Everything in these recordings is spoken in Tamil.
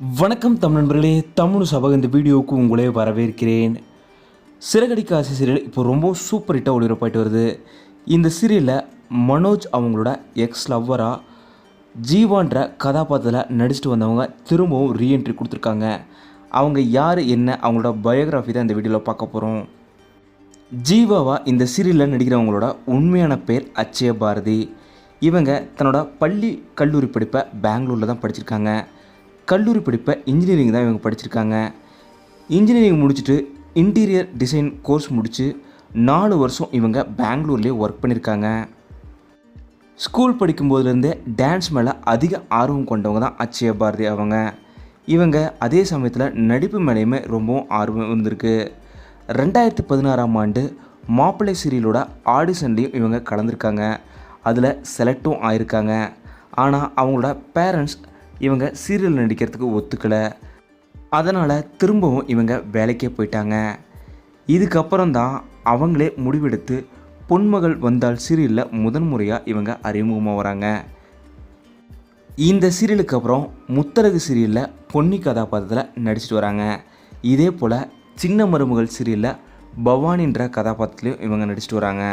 வணக்கம் தமிழ் நண்பர்களே தமிழ் சபக இந்த வீடியோவுக்கு உங்களே வரவேற்கிறேன். சிறகடிக்க ஆசை சீரியல் இப்போ ரொம்ப சூப்பர் ஹிட்டாக ஒளிபரப்பாயிட்டு வருது. இந்த சீரியலில் மனோஜ் அவங்களோட எக்ஸ் லவ்வராக ஜீவான்ற கதாபாத்திரத்தில் நடிச்சுட்டு வந்தவங்க திரும்பவும் ரீஎன்ட்ரி கொடுத்துருக்காங்க. அவங்க யார் என்ன அவங்களோட பயோகிராஃபி தான் இந்த வீடியோவில் பார்க்க போகிறோம் ஜீவாவா இந்த சீரியலில் நடிக்கிறவங்களோட உண்மையான பேர் அச்சய பாரதி இவங்க தன்னோட பள்ளி கல்லூரி படிப்பை பெங்களூரில் தான் படிச்சிருக்காங்க. கல்லூரி படிப்பை இன்ஜினியரிங் தான் இவங்க படிச்சிருக்காங்க. இன்ஜினியரிங் முடிச்சுட்டு இன்டீரியர் டிசைன் கோர்ஸ் முடித்து நாலு வருஷம் இவங்க பெங்களூர்லேயே ஒர்க் பண்ணியிருக்காங்க ஸ்கூல் படிக்கும்போதுலேருந்தே டான்ஸ் மேலே அதிக ஆர்வம் கொண்டவங்க தான் அச்சய பாரதி அவங்க. இவங்க அதே சமயத்தில் நடிப்பு மேலேயுமே ரொம்பவும் ஆர்வம் இருந்திருக்கு. ரெண்டாயிரத்தி பதினாறாம் ஆண்டு மாப்பிள்ளை சீரியலோட ஆடிஷன்லேயும் இவங்க கலந்துருக்காங்க. அதில் செலக்டும் ஆயிருக்காங்க. ஆனால் அவங்களோட பேரண்ட்ஸ் இவங்க சீரியல் நடிக்கிறதுக்கு ஒத்துக்கலை. அதனால் திரும்பவும் இவங்க வேலைக்கே போயிட்டாங்க. இதுக்கப்புறம் தான் அவங்களே முடிவெடுத்து பொன்மகள் வந்தால் சீரியலில் முதன் முறையாக இவங்க அறிமுகமாக வராங்க. இந்த சீரியலுக்கு அப்புறம் முத்தரகு சீரியலில் பொன்னி கதாபாத்திரத்தில் நடிச்சிட்டு வராங்க. இதே போல் சின்ன மருமகள் சீரியலில் பவானின்ற கதாபாத்திரத்துலேயும் இவங்க நடிச்சிட்டு வராங்க.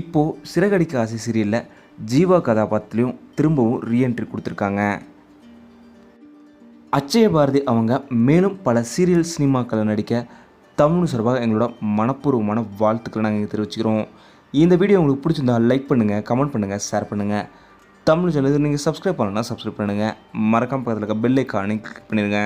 இப்போது சிறகடிக்க ஆசை சீரியலில் ஜீவா கதாபாத்திரத்துலையும் திரும்பவும் ரீஎன்ட்ரி கொடுத்துருக்காங்க. அச்சய பாரதி அவங்க மேலும் பல சீரியல் சினிமாக்களில் நடிக்க தமிழ் சார்பாக எங்களோட மனப்பூர்வமான வாழ்த்துக்களை நாங்கள் தெரிவிச்சுக்கிறோம். இந்த வீடியோ உங்களுக்கு பிடிச்சிருந்தா லைக் பண்ணுங்கள் கமெண்ட் பண்ணுங்கள் ஷேர் பண்ணுங்கள் தமிழ் சேனலுக்கு நீங்கள் சப்ஸ்கிரைப் பண்ணலன்னா சப்ஸ்கிரைப் பண்ணுங்கள் மறக்காம பக்கத்தில் இருக்க பெல் ஐக்கானை கிளிக் பண்ணிடுங்க